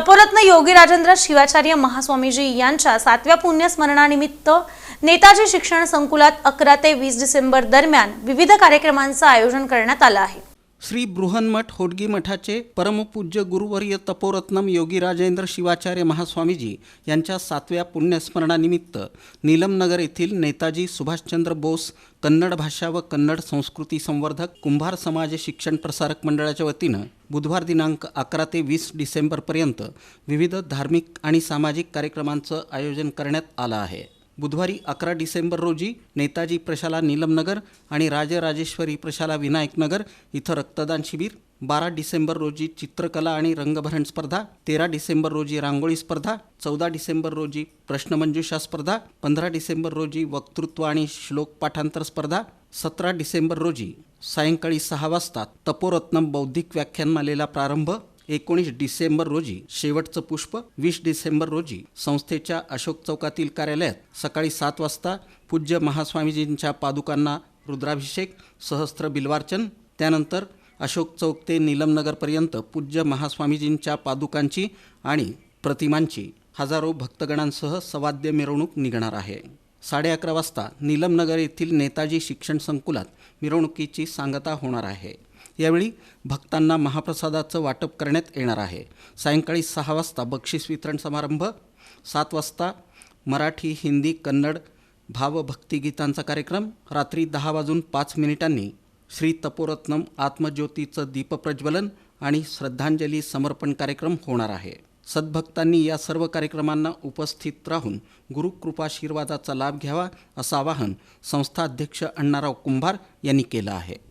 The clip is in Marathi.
तपोरत्न योगी राजेंद्र शिवाचार्य महास्वामीजी यांच्या सातव्या पुण्यस्मरणानिमित्त नेताजी शिक्षण संकुलात अकरा ते वीस डिसेंबर दरम्यान विविध कार्यक्रमांचं आयोजन करण्यात आलं आहे. श्री बृहन्मठ होडगी मठाचे परमपूज्य गुरुवर्य तपोरत्नम योगी राजेंद्र शिवाचार्य महास्वामीजी यांच्या सातव्या पुण्यस्मरणानिमित्त नीलमनगर येथील नेताजी सुभाषचंद्र बोस कन्नड भाषा व कन्नड संस्कृती संवर्धक कुंभार समाज शिक्षण प्रसारक मंडळाच्या वतीनं बुधवार दिनांक अकरा ते वीस डिसेंबरपर्यंत विविध धार्मिक आणि सामाजिक कार्यक्रमांचं आयोजन करण्यात आलं आहे. बुधवारी अकरा डिसेंबर रोजी नेताजी प्रशाला नीलमनगर आणि राजराजेश्वरी प्रशाला विनायकनगर इथं रक्तदान शिबिर बारा डिसेंबर रोजी चित्रकला आणि रंगभरण स्पर्धा तेरा डिसेंबर रोजी रांगोळी स्पर्धा चौदा डिसेंबर रोजी प्रश्नमंजुषा स्पर्धा पंधरा डिसेंबर रोजी वक्तृत्व आणि श्लोक पाठांतर स्पर्धा सतरा डिसेंबर रोजी सायंकाळी सहा वाजता तपोरत्नम बौद्धिक व्याख्यानमालेला प्रारंभ एकोणीस डिसेंबर रोजी शेवटचं पुष्प वीस डिसेंबर रोजी संस्थेच्या अशोक चौकातील कार्यालयात सकाळी सात वाजता पूज्य महास्वामीजींच्या पादुकांना रुद्राभिषेक सहस्त्र बिल्वार्चन त्यानंतर अशोक चौक ते नीलमनगरपर्यंत पूज्य महास्वामीजींच्या पादुकांची आणि प्रतिमांची हजारो भक्तगणांसह सवाद्य मिरवणूक निघणार आहे. साडे अकरा वाजता नीलमनगर येथील नेताजी शिक्षण संकुलात मिरवणुकीची सांगता होणार आहे. यावेळी भक्तांना महाप्रसादाचं वाटप करण्यात येणार आहे. सायंकाळी सहा वाजता बक्षीस वितरण समारंभ सात वाजता मराठी हिंदी कन्नड भावभक्तिगीतांचा कार्यक्रम रात्री दहा वाजून पाच मिनिटांनी श्री तपोरत्नम आत्मज्योतीचं दीपप्रज्वलन आणि श्रद्धांजली समर्पण कार्यक्रम होणार आहे. सद्भक्तांनी या सर्व कार्यक्रमांना उपस्थित राहून गुरुकृपाशीर्वादाचा लाभ घ्यावा असं आवाहन संस्था अध्यक्ष अण्णाराव कुंभार यांनी केलं आहे.